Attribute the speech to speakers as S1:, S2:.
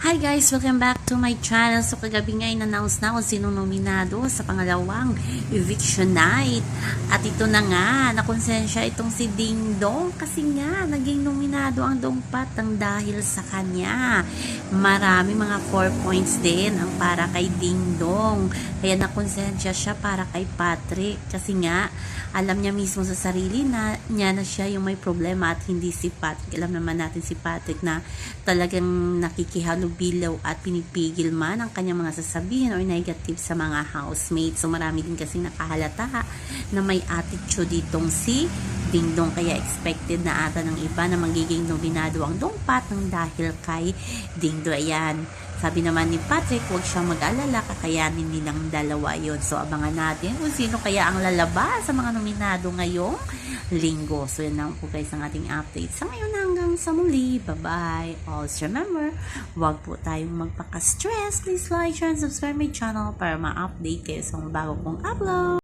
S1: Hi guys! Welcome back to my channel. So kagabi nga in-announce na kung sino nominado sa pangalawang eviction night. At ito na nga, nakonsensya itong si Ding Dong kasi nga naging nominado ang Dongpat ang dahil sa kanya. Marami mga 4 points din ang para kay Ding Dong. Kaya nakonsensya siya para kay Patrick kasi nga alam niya mismo sa sarili na niya na siya yung may problema at hindi si Patrick. Alam naman natin si Patrick na talagang nakikihalubilaw at pinipigil man ang kanyang mga sasabihin or negative sa mga housemates. So marami din kasi nakahalata na may attitude ditong si Ding Dong. Kaya expected na ata ng iba na magiging nominado ang Dongpat ng dahil kay Ding Dong. Ayan. Sabi naman ni Patrick, huwag siyang mag-alala, kakayanin nilang dalawa yon So, abangan natin kung sino kaya ang lalabas sa mga nominado ngayong linggo. So, yan lang po guys ang ating update. Sa ngayon hanggang sa muli. Bye-bye. Always remember, huwag po tayong magpaka-stress. Please like, share, and subscribe my channel para ma-update kayo sa mga bago kong upload.